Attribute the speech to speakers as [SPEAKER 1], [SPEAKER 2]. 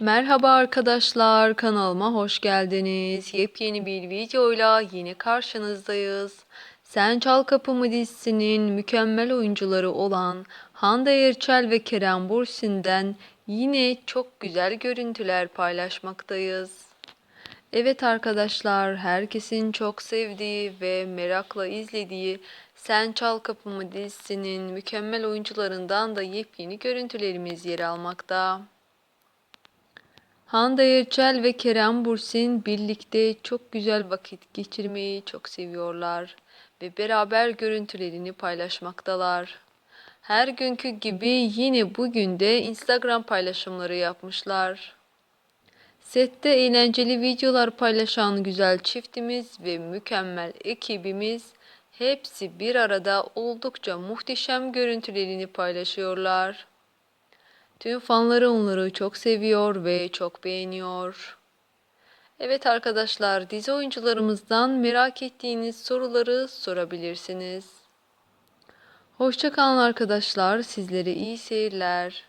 [SPEAKER 1] Merhaba arkadaşlar, kanalıma hoş geldiniz. Yepyeni bir videoyla yine karşınızdayız. Sen Çal Kapımı dizisinin mükemmel oyuncuları olan Hande Erçel ve Kerem Bürsin'den yine çok güzel görüntüler paylaşmaktayız. Evet arkadaşlar, herkesin çok sevdiği ve merakla izlediği Sen Çal Kapımı dizisinin mükemmel oyuncularından da yepyeni görüntülerimiz yer almakta. Hande Erçel ve Kerem Bürsin birlikte çok güzel vakit geçirmeyi çok seviyorlar ve beraber görüntülerini paylaşmaktalar. Her günkü gibi yine bugün de Instagram paylaşımları yapmışlar. Sette eğlenceli videolar paylaşan güzel çiftimiz ve mükemmel ekibimiz hepsi bir arada oldukça muhteşem görüntülerini paylaşıyorlar. Tüm fanları onları çok seviyor ve çok beğeniyor. Evet arkadaşlar, dizi oyuncularımızdan merak ettiğiniz soruları sorabilirsiniz. Hoşçakalın arkadaşlar, sizlere iyi seyirler.